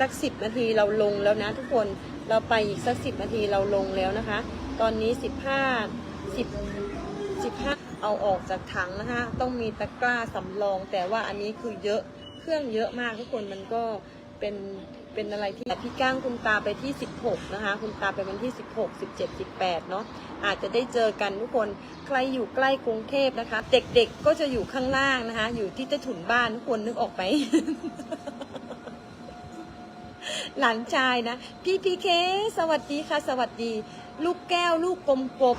สักสิบนาทีเราลงแล้วนะทุกคนเราไปอีกสักสิบนาทีเราลงแล้วนะคะ ตอนนี้สิบห้าสิบสิบห้าเอาออกจากถังนะคะต้องมีตะกร้าสำรอง แต่ว่าอันนี้คือเยอะเครื่องเยอะมากทุกคนมันก็เป็นเป็นอะไรที่พี่ก้างคุณตาไปที่ 16 นะคะ คุณตาไปวันที่ 16 17 18 เนาะอาจจะได้เจอกันทุกคนใครอยู่ใกล้กรุงเทพนะคะ เด็กๆก็จะอยู่ข้างล่างนะคะ อยู่ที่ใต้ถุนบ้านทุกคนนึกออกไหม หลานชายนะ พี่พีเคสวัสดีค่ะ สวัสดี ลูกแก้วลูกกลมกบ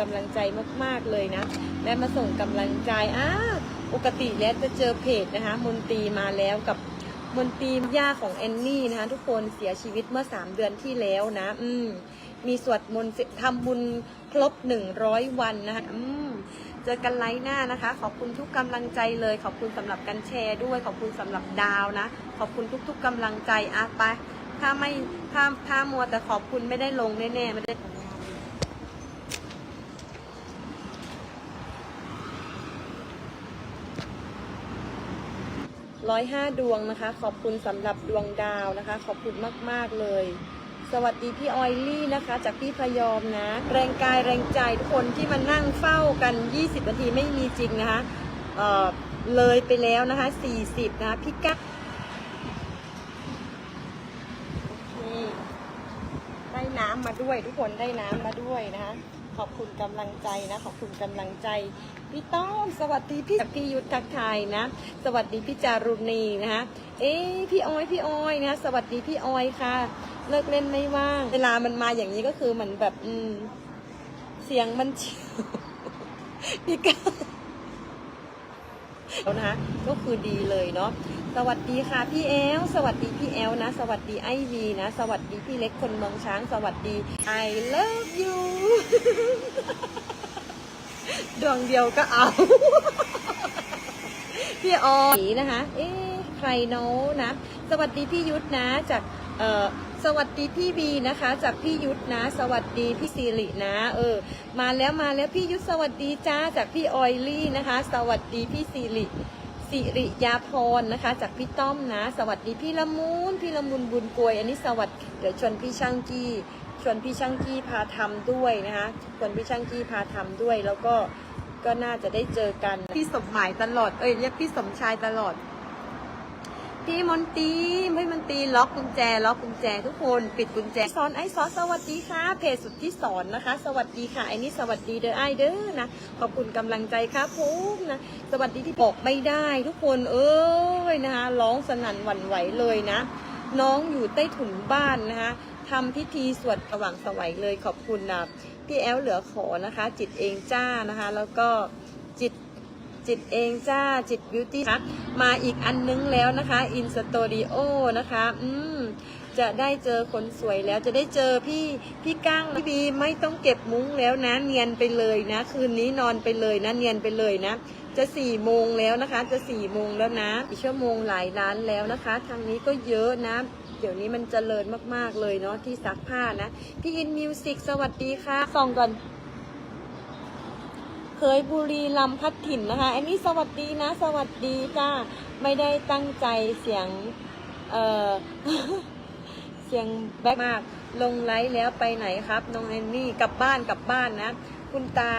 กำลังใจมากๆเลยนะและมาส่งกำลังใจอ่าปกติแล้วจะเจอเพจนะคะ มนตรีมาแล้วกับมนตรีย่าของแอนนี่นะคะทุกคนเสียชีวิตเมื่อ 3 เดือนที่แล้วนะ อืมมีสวดมนต์ทำบุญครบ 100 วันนะคะอืม เจอกันไลฟ์หน้านะคะ ขอบคุณทุกกำลังใจเลย ขอบคุณสำหรับการแชร์ด้วย ขอบคุณสำหรับดาวนะ ขอบคุณทุก ๆกำลังใจอะไปถ้าไม่ถ้าถ้ามัวแต่ขอบคุณไม่ได้ลงแน่ๆไม่ได้ร้อยห้าดวงนะคะ ขอบคุณสำหรับดวงดาวนะคะ ขอบคุณมาก ๆ เลย สวัสดีพี่ออยลี่นะคะ จากพี่พยอมนะ แรงกายแรงใจทุกคนที่มานั่งเฝ้ากัน 20 นาทีไม่มีจริงนะคะเเลยไปแล้วนะคะ 40 นะคะพี่กั๊กได้น้ำมาด้วยทุกคนได้น้ำมาด้วยนะคะ ขอบคุณกำลังใจนะ ขอบคุณกำลังใจพี่ต้อมสวัสดีพี่พี่ยุทธทักทายนะ สวัสดีพี่จารุณีนะคะเอ๊พี่ออยพี่ออยนะสวัสดีพี่ออยค่ะ เลิกเล่นไม่ว่าง เวลามันมาอย่างนี้ก็คือเหมือนแบบอืมเสียงมันเฉียวพี่ก้าแล้วนะคะก็คือดีเลยเนาะ สวัสดีค่ะพี่แอล สวัสดีพี่แอลนะ สวัสดีไอวีนะ สวัสดีพี่เล็กคนเมืองช้าง สวัสดี I love you ดวงเดียวก็เอา พี่ออยนะคะ เอ๊ะใครโน้นะ สวัสดีพี่ยุทธนะ จาก เอ่อ สวัสดีพี่บีนะคะ จากพี่ยุทธนะ สวัสดีพี่สิรินะ เออ มาแล้วมาแล้วพี่ยุทธสวัสดีจ้า จากพี่ออยลี่นะคะ สวัสดีพี่สิริ สิริยาพรนะคะ จากพี่ต้อมนะ สวัสดีพี่ละมุนพี่ละมุนบุญกวย อันนี้สวัสดีเดี๋ยวชวนพี่ช่างกี้ชวนพี่ช่างกี้พาทำด้วยนะคะชวนพี่ช่างกี้พาทำด้วยแล้วก็ก็น่าจะได้เจอกัน พี่สมหมายตลอด เอ้ยเรียกพี่สมชายตลอด พี่มนตีพี่มนตีล็อกกุญแจ ล็อกกุญแจทุกคนปิดกุญแจสอนไอซอสสวัสดีค่ะ เพจสุดที่สอนนะคะ สวัสดีค่ะไอ้นี่สวัสดีเด้อไอเด้อนะขอบคุณกำลังใจครับผมนะสวัสดีที่บอกไม่ได้ทุกคนเอ้ยนะคะร้องสนั่นหวั่นไหวเลยนะ น้องอยู่ใต้ถุนบ้านนะคะทำพิธีสวดสว่างสวัยเลยขอบคุณนะพี่แอลเหลือขอนะคะ จิตเองจ้านะคะ แล้วก็จิต จิตเองจ้าจิตบิวตี้นะมาอีกอันนึงแล้วนะคะอินสตอริโอนะคะอืมจะได้เจอคนสวยแล้วจะได้เจอพี่พี่ก้างพี่บีไม่ต้องเก็บมุ้งแล้วนะเนียนไปเลยนะ คืนนี้นอนไปเลยนะเนียนไปเลยนะ จะสี่โมงแล้วนะคะ จะสี่โมงแล้วนะอีกชั่วโมงหลายล้านแล้วนะคะ ทางนี้ก็เยอะนะเดี๋ยวนี้มันเจริญมากๆเลยเนาะที่ซักผ้านะ พี่อินมิวสิกสวัสดีค่ะส่องก่อน เคยบุรีลำพัดถิ่นนะคะอันนี้สวัสดีนะ สวัสดีจ้าไม่ได้ตั้งใจเสียง เอ่อ เสียงแบ็คมาก ลงไลฟ์แล้วไปไหนครับ น้องแอนนี่กลับบ้านกลับบ้านนะ คุณตา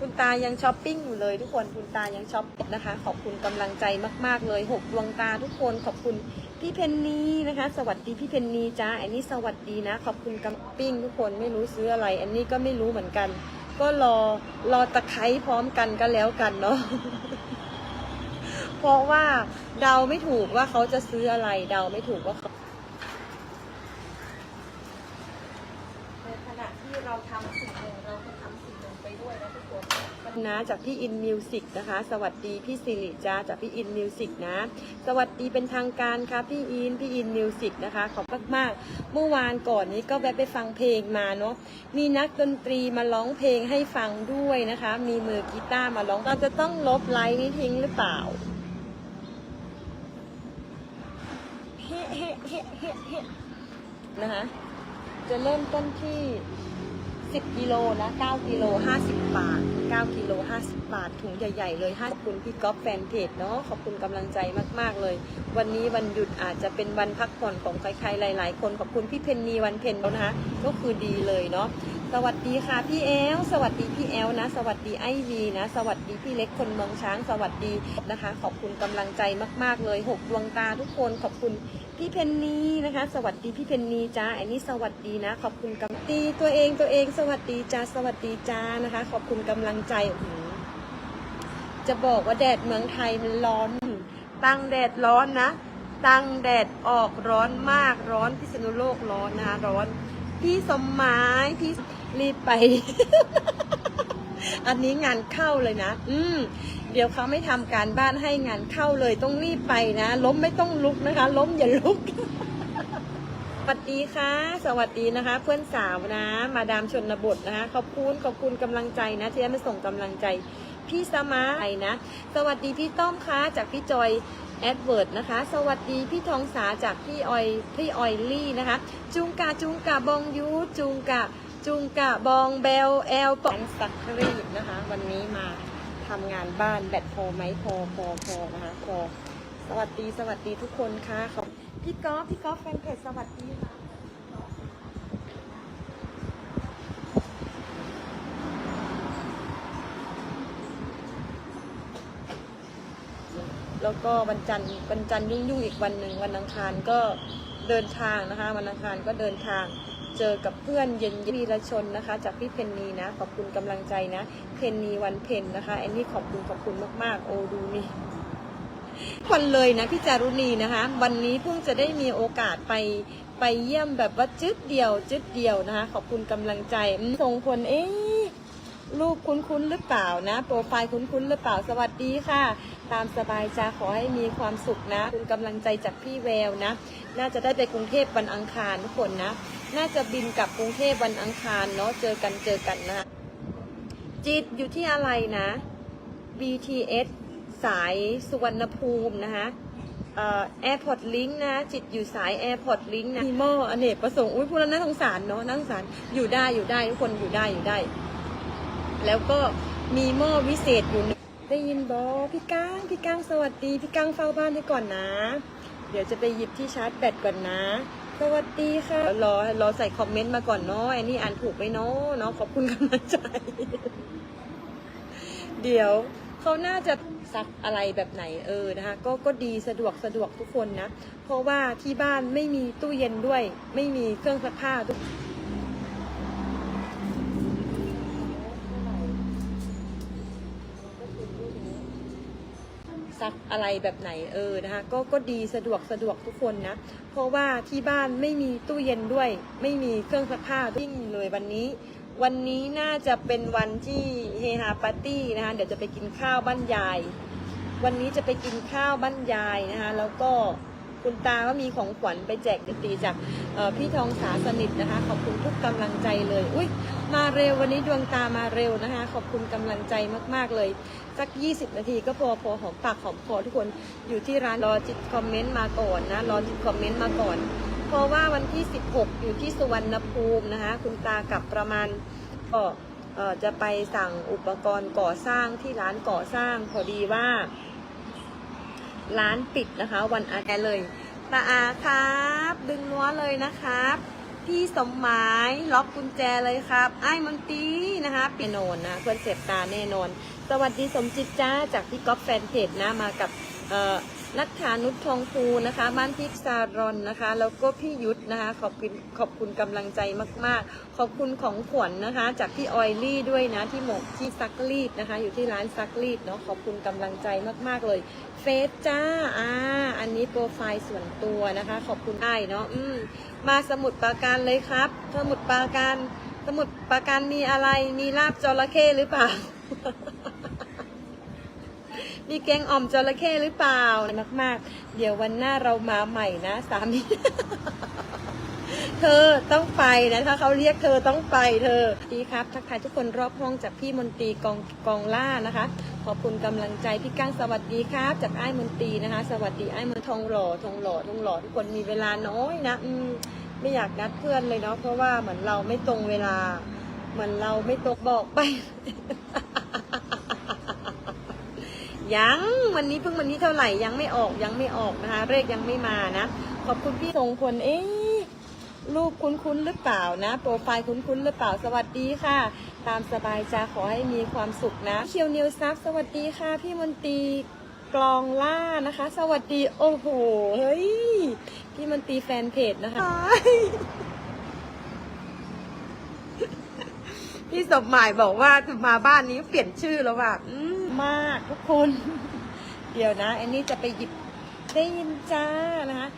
คุณตายังช้อปปิ้งอยู่เลยทุกคนคุณตายังช้อปปิ้งนะคะ ขอบคุณกำลังใจมากๆเลยหกดวงตาทุกคนขอบคุณพี่เพนนีนะคะ สวัสดีพี่เพนนีจ้าแอนนี้สวัสดีนะ ขอบคุณกัมปิ้งทุกคนไม่รู้ซื้ออะไรแอนนี้ก็ไม่รู้เหมือนกัน ก็รอรอตะไคร้พร้อมกันก็แล้วกันเนาะเพราะว่าเดาไม่ถูกว่าเขาจะซื้ออะไร เดาไม่ถูกว่าเขาในขณะที่เราทำสิ่งหนึ่งเราก็ทำสิ่งหนึ่งไปด้วยนะทุกค นะจากพี่อินมิวสิกนะคะ สวัสดีพี่สิริจ้าจากพี่อินมิวสิกนะ สวัสดีเป็นทางการค่ะพี่อินพี่อินมิวสิกนะคะ ขอบมากมากๆ เมื่อวานก่อนนี้ก็แวะไปฟังเพลงมาเนาะมีนักดนตรีมาร้องเพลงให้ฟังด้วยนะคะ มีมือกีตาร์มาร้องเราจะต้องลบไลน์นี้ทิ้งหรือเปล่าเฮ้เฮ้เฮ้เฮ้เฮ้นะคะจะเริ่มต้นที่ 10กิโลนะ9กิโล50 บาท 9กิโล50 บาท ถุงใหญ่ ๆ เลยขอบคุณพี่ก๊อฟแฟนเพจเนาะขอบคุณกำลังใจมากๆเลย วันนี้วันหยุดอาจจะเป็นวันพักผ่อนของใครๆหลาย ๆ คนขอบคุณพี่เพนนีวันเพนแล้วนะคะก็คือดีเลยเนาะสวัสดีค่ะพี่แอลสวัสดีพี่แอลนะ สวัสดีไอวีนะ สวัสดีพี่เล็กคนเมืองช้าง สวัสดีนะคะ ขอบคุณกำลังใจมาก ๆ เลยหกดวงตาทุกคนขอบคุณ พี่เพนนีนะคะ สวัสดีพี่เพนนีจ้าอันนี้สวัสดีนะ ขอบคุณกำลังตีตัวเองตัวเองสวัสดีจ้าสวัสดีจ้านะคะ ขอบคุณกำลังใจจะบอกว่าแดดเมืองไทยมันร้อน ตั้งแดดร้อนนะ ตั้งแดดออกร้อนมากร้อนพิษณุโลกร้อนนะคะร้อน พี่สมหมายพี่รีบไป อันนี้งานเข้าเลยนะ อืม เดี๋ยวเขาไม่ทำการบ้านให้งานเข้าเลยต้องรีบไปนะ ล้มไม่ต้องลุกนะคะ ล้มอย่าลุก สวัสดีค่ะ สวัสดีนะคะ เพื่อนสาวนะ มาดามชนบทนะคะขอบคุณขอบคุณกำลังใจนะที่ได้มาส่งกำลังใจพี่สมาร์ทนะ สวัสดีพี่ต้อมคะจากพี่จอยแอดเวิร์ดนะคะ สวัสดีพี่ทองสาจากพี่ออยพี่ออยลี่นะคะ จุงกาจุงกาบองยูจุงกาจุงกาบองเบลแอลปอนสักครีดนะคะ วันนี้มา ทำงานบ้านแบตพอไหมพอพอพอนะคะพอสวัสดีสวัสดีทุกคนค่ะขอบพี่ก๊อฟพี่ก๊อฟแฟนเพจสวัสดีค่ะแล้วก็วันจันทร์วันจันทร์ยุ่งๆอีกวันหนึ่งวันอังคารก็เดินทางนะคะวันอังคารก็เดินทาง เจอกับเพื่อนเย็นวีรชนนะคะ จากพี่เพนนีนะ ขอบคุณกำลังใจนะ เพนนีวันเพนนะคะแอนนี่ขอบคุณขอบคุณมากๆ โอ้ดูนี่วันเลยนะพี่จารุณีนะคะ วันนี้เพิ่งจะได้มีโอกาสไปไปเยี่ยมแบบว่าจึ๊ดเดียวจึ๊ดเดียวนะคะ ขอบคุณกำลังใจอืมส่งผลเอ๊ะรูปคุ้นๆหรือเปล่านะ โปรไฟล์คุ้นๆหรือเปล่าสวัสดีค่ะ ตามสบายจ้าขอให้มีความสุขนะ คุณกำลังใจจากพี่แววนะ น่าจะได้ไปกรุงเทพวันอังคารทุกคนนะ น่าจะบินกลับกรุงเทพวันอังคารเนาะเจอกันเจอกันนะ จิตอยู่ที่อะไรนะ BTS สายสุวรรณภูมินะคะเอ่อ Airport Link นะจิตอยู่สาย Airport Link นะมีหม้ออเนกประสงค์อุ้ยพูดแล้วน่าสงสารเนาะน่าสงสารอยู่ได้อยู่ได้ทุกคนอยู่ได้อยู่ได้ แล้วก็มีหม้อวิเศษอยู่ในได้ยินบอพี่ก้างพี่ก้างสวัสดี พี่ก้างเฝ้าบ้านให้ก่อนนะ เดี๋ยวจะไปหยิบที่ชาร์จแบตก่อนนะ สวัสดีค่ะ รอรอใส่คอมเมนต์มาก่อนเนาะไอ้นี่อ่านถูกไหมเนาะเนาะขอบคุณกำลังใจ เดี๋ยวเขาน่าจะซักอะไรแบบไหนเออนะคะ ก็ก็ดีสะดวกสะดวกทุกคนนะ เพราะว่าที่บ้านไม่มีตู้เย็นด้วย ไม่มีเครื่องซักผ้าทุก ซักอะไรแบบไหนเออนะคะก็ก็ดีสะดวกสะดวกทุกคนนะ เพราะว่าที่บ้านไม่มีตู้เย็นด้วย ไม่มีเครื่องซักผ้าวิ่งเลยวันนี้ วันนี้น่าจะเป็นวันที่เฮฮาปาร์ตี้นะคะเดี๋ยวจะไปกินข้าวบ้านยาย วันนี้จะไปกินข้าวบ้านยายนะคะแล้วก็ คุณตาก็มีของขวัญไปแจกเด็กดีจากพี่ทองสาสนิทนะคะ ขอบคุณทุกกำลังใจเลย อุ้ยมาเร็ววันนี้ดวงตามาเร็วนะคะ ขอบคุณกำลังใจมาก ๆ เลย สัก 20 นาทีก็พอพอหอมปากหอมคอทุกคนอยู่ที่ร้านรอจิตคอมเมนต์มาก่อนนะรอจิตคอมเมนต์มาก่อน เพราะว่าวันที่ 16 อยู่ที่สุวรรณภูมินะคะ คุณตากับประมาณก็จะไปสั่งอุปกรณ์ก่อสร้างที่ร้านก่อสร้างพอดีว่า ร้านปิดนะคะ วันอาทิตย์เลยตาอาครับ ดึงนัวเลยนะครับ พี่สมหมายล็อกกุญแจเลยครับไอ้ายมนตีนะคะเปียโนนนะเพื่อนเสียบตาแน่นอน สวัสดีสมจิตจ้าจากพี่ก๊อฟแฟนเพจนะมากับเอ่อ นัทธานุชทองภูนะคะบ้านพิกซารอนนะคะ แล้วก็พี่ยุทธนะคะ ขอบคุณขอบคุณกำลังใจมากๆ ขอบคุณของขวัญนนะคะ จากพี่ออยลี่ด้วยนะที่หมกที่ซักรีดนะคะ อยู่ที่ร้านซักรีดเนาะขอบคุณกำลังใจมากๆเลยเฟซจ้าอ่าอันนี้โปรไฟล์ส่วนตัวนะคะ ขอบคุณได้เนาะอืมมาสมุดปราการเลยครับสมุดปราการสมุดปราการมีอะไรมีลาบจระเข้หรือเปล่า มีแกงอ่อมจระเข้หรือเปล่ามาก ๆ เดี๋ยววันหน้าเรามาใหม่นะสามีเธอต้องไปนะถ้าเขาเรียกเธอต้องไปเธอดีครับ ทักทายทุกคนรอบห้องจากพี่มนตรีกองกองล่านะคะ ขอบคุณกำลังใจพี่ก้างสวัสดีครับ จากไอ้มนตรีนะคะ สวัสดีไอ้มนทองหล่อทองหล่อทองหล่อทุกคนมีเวลาน้อยนะอืมไม่อยากนัดเพื่อนเลยเนาะเพราะว่าเหมือนเราไม่ตรงเวลา เหมือนเราไม่ตกบอกไป ยังวันนี้เพิ่งวันนี้เท่าไหร่ยังไม่ออกยังไม่ออกนะคะ เลขยังไม่มานะ ขอบคุณพี่ทรงพลเอ๊ะรูปคุ้นๆหรือเปล่านะ โปรไฟล์คุ้นๆหรือเปล่าสวัสดีค่ะ ตามสบายจ้าขอให้มีความสุขนะเชียวนิวซับสวัสดีค่ะ พี่มนตรีกลองล่านะคะ สวัสดีโอ้โหเฮ้ยพี่มนตรีแฟนเพจนะคะพี่สมหมายบอกว่ามาบ้านนี้เปลี่ยนชื่อแล้วว่ะอื มากทุกคน เดี๋ยวนะแอนนี่จะไปหยิบได้ยินจ้านะคะ